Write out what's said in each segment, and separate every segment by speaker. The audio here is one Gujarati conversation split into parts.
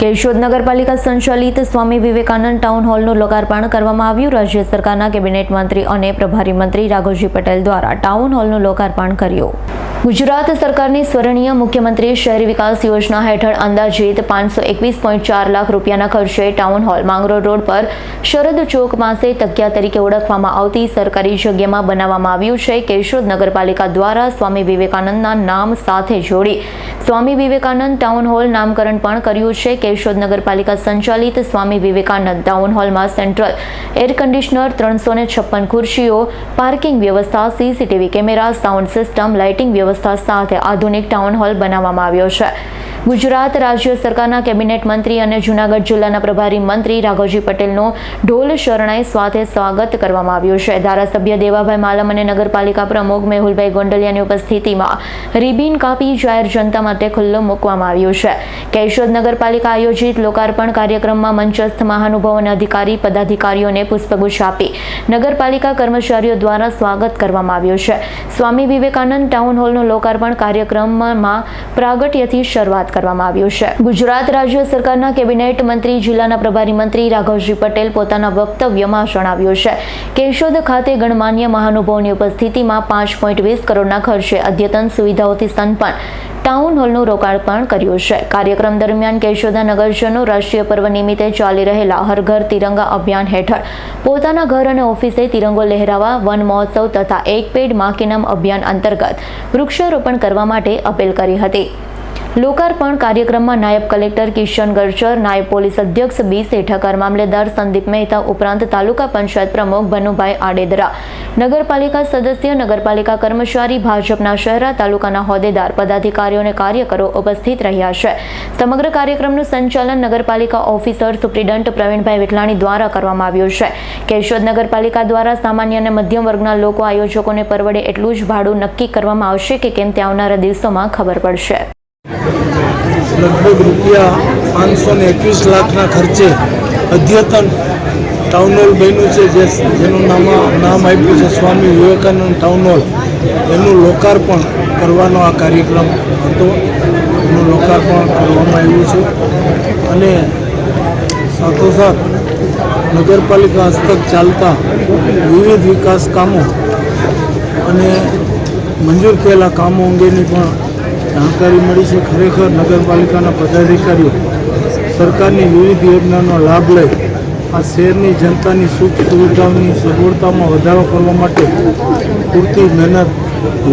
Speaker 1: કેશોદ નગરપાલિકા સંચાલિત સ્વામી વિવેકાનંદ ટાઉન હોલનું લોકાર્પણ કરવામાં આવ્યું. રાજ્ય સરકારના કેબિનેટ મંત્રી અને પ્રભારી મંત્રી રાઘવજી પટેલ દ્વારા ટાઉન હોલનું લોકાર્પણ કર્યું. ગુજરાત સરકારની સ્મરણીય મુખ્યમંત્રી શહેરી વિકાસ યોજના હેઠળ અંદાજિત પાંચસો એકવીસ પોઈન્ટ ચાર લાખ રૂપિયાના ખર્ચે ટાઉન હોલ માંગરોળ રોડ પર શરદ ચોક પાસે તકિયા તરીકે ઓળખવામાં આવતી સરકારી જગ્યામાં બનાવવામાં આવ્યું છે. કેશોદ નગરપાલિકા દ્વારા સ્વામી વિવેકાનંદના નામ સાથે જોડી સ્વામી વિવેકાનંદ ટાઉન હોલ નામકરણ પણ કર્યું છે. કેશોદ નગરપાલિકા સંચાલિત સ્વામી વિવેકાનંદ ટાઉન હોલમાં સેન્ટ્રલ એર કન્ડિશનર ત્રણસો છપ્પન ખુરશીઓ, પાર્કિંગ વ્યવસ્થા, CCTV camera, sound system, lighting વ્યવસ્થા સાથે આધુનિક ટાઉન હોલ બનાવવામાં આવ્યો છે. ગુજરાત રાજ્ય સરકારના કેબિનેટ મંત્રી અને જૂનાગઢ જિલ્લાના પ્રભારી મંત્રી રાઘવજી પટેલનો ઢોલ શરણાઈ સાથે સ્વાગત કરવામાં આવ્યું છે. ધારાસભ્ય દેવાભાઈ માલમ અને નગરપાલિકા પ્રમુખ મેહુલભાઈ ગોંડલિયાની ઉપસ્થિતિમાં રિબિન કાપી જાહેર જનતા માટે ખુલ્લો મૂકવામાં આવ્યો છે. કેશોદ નગરપાલિકા આયોજિત લોકાર્પણ કાર્યક્રમમાં મંચસ્થ મહાનુભાવ અને અધિકારી પદાધિકારીઓને પુષ્પગુચ્છ આપી નગરપાલિકા કર્મચારીઓ દ્વારા સ્વાગત કરવામાં આવ્યું છે. સ્વામી વિવેકાનંદ ટાઉન હોલનો લોકાર્પણ કાર્યક્રમમાં પ્રાગટ્યથી શરૂઆત કરવામાં આવ્યું છે. ગુજરાત રાજ્ય સરકારના કેબિનેટ મંત્રી, જિલ્લાના પ્રભારી મંત્રી રાઘવજી પટેલ પોતાના વક્તવ્યમાં જણાવ્યું છે કેશોદ ખાતે ગણમાન્ય મહાનુભાવોની ઉપસ્થિતિમાં પાંચ પોઈન્ટ વીસ કરોડના ખર્ચે અદ્યતન સુવિધાઓથી સંપન્ન ટાઉન હોલનું રોકાણ કર્યું છે. કાર્યક્રમ દરમિયાન કેશોદા નગરજનો રાષ્ટ્રીય પર્વ નિમિત્તે ચાલી રહેલા હર ઘર તિરંગા અભિયાન હેઠળ પોતાના ઘર અને ઓફિસે તિરંગો લહેરાવા વન મહોત્સવ તથા એક પેડ માકીનમ અભિયાન અંતર્ગત વૃક્ષારોપણ કરવા માટે અપીલ કરી હતી. લોકાર્પણ કાર્યક્રમમાં નાયબ કલેક્ટર કિશન ગર્જર નાયબ પોલીસ અધ્યક્ષ બી શેઠકર મામલેદાર સંદીપ મહેતા ઉપરાંત તાલુકા પંચાયત પ્રમુખ ભનુભાઈ આડેદરા, નગરપાલિકા સદસ્ય, નગરપાલિકા કર્મચારી, ભાજપના શહેરા તાલુકાના હોદ્દેદાર, પદાધિકારીઓ અને કાર્યકરો ઉપસ્થિત રહ્યા છે. સમગ્ર કાર્યક્રમનું સંચાલન નગરપાલિકા ઓફિસર સુપ્રિન્ટેન્ડન્ટ પ્રવીણભાઈ વિઠલાણી દ્વારા કરવામાં આવ્યું છે. કેશોદ નગરપાલિકા દ્વારા સામાન્ય અને મધ્યમ વર્ગના લોકો આયોજકોને પરવડે એટલું જ ભાડું નક્કી કરવામાં આવશે કે કેમ તે આવનારા દિવસોમાં ખબર પડશે.
Speaker 2: લગભગ રૂપિયા પાંચસો ને એકવીસ લાખના ખર્ચે અદ્યતન ટાઉન હોલ બન્યું છે, જે જેનું નામ નામ આપ્યું છે સ્વામી વિવેકાનંદ ટાઉન હોલ એનું લોકાર્પણ કરવાનો આ કાર્યક્રમ હતો. એનું લોકાર્પણ કરવામાં આવ્યું છે. અને સાથોસાથ નગરપાલિકા હસ્તક ચાલતા વિવિધ વિકાસ કામો અને મંજૂર થયેલા કામો અંગેની પણ જાણકારી મળી છે ખરેખર નગરપાલિકાના પદાધિકારીઓ સરકારની વિવિધ યોજનાનો લાભ લઈ આ શહેરની જનતાની સુખ સુવિધાઓની સગવડતામાં વધારો કરવા માટે પૂરતી મહેનત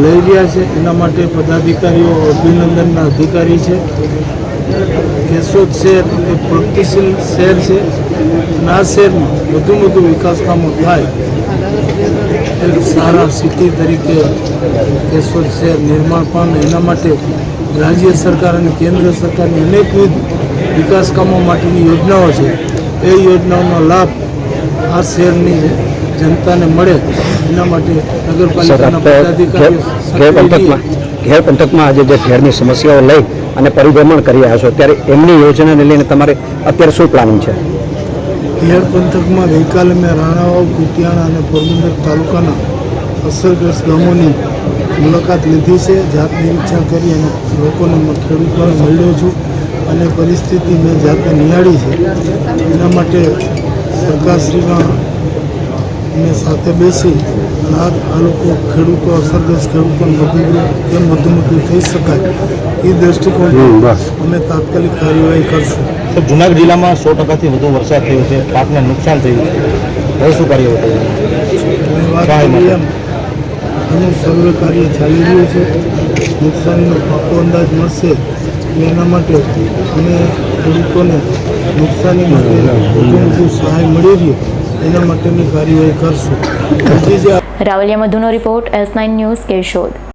Speaker 2: લઈ રહ્યા છે. એના માટે પદાધિકારીઓ અભિનંદનના અધિકારી છે. કેશોદ શહેર એક પ્રગતિશીલ શહેર છે. અને આ શહેરમાં વધુ વધુ વિકાસ કામો થાય એક સારા સિટી તરીકે કેશોદ શહેર નિર્માણ પણ એના માટે રાજ્ય સરકાર અને કેન્દ્ર સરકારની અનેકવિધ વિકાસ કામો માટેની યોજનાઓ છે. એ યોજનાઓનો લાભ આ શહેરની જનતાને મળે. એના માટે નગરપાલિકાના પદાધિકારીઓ
Speaker 3: ઘેર પંથકમાં આજે જે ઘેરની સમસ્યાઓ લઈ અને પરિભ્રમણ કરી રહ્યા છો ત્યારે એમની યોજનાને લઈને તમારે અત્યારે શું પ્લાનિંગ છે?
Speaker 2: ખેડ પંથકમાં ગઈકાલે મેં રાણાવાવ કુતિયાણા અને પોરબંદર તાલુકાના અસરગ્રસ્ત ગામોની મુલાકાત લીધી છે. જાત નિરીક્ષણ કરી અને લોકોને ખેડૂતોને મળ્યો છું અને પરિસ્થિતિ મેં જાતે નિહાળી છે. એના માટે સરકારશ્રીના અમે સાથે બેસી અને આ લોકો ખેડૂતો અસરગ્રસ્ત ખેડૂતોને મદદરૂપ કેમ વધુ વધુ થઈ શકાય એ
Speaker 3: દ્રષ્ટિકોણ
Speaker 2: અમે તાત્કાલિક કાર્યવાહી કરશું.
Speaker 4: તો જુનાગઢ જિલ્લામાં સો ટકાથી વધુ વરસાદ થયો છે. પાકને નુકસાન થયું છે. હવે શું
Speaker 2: કાર્ય
Speaker 4: માટે.
Speaker 2: એમ એનું સર્વે કાર્ય ચાલી રહ્યું છે. નુકસાનીનો પાકો અંદાજ મળશે એના માટે અમે ખેડૂતોને નુકસાની માટે વધુ વધુ સહાય મળી રહે એના માટેની કાર્યવાહી કરશું.
Speaker 1: Ravaliya મધુનો report S nine news Keshod.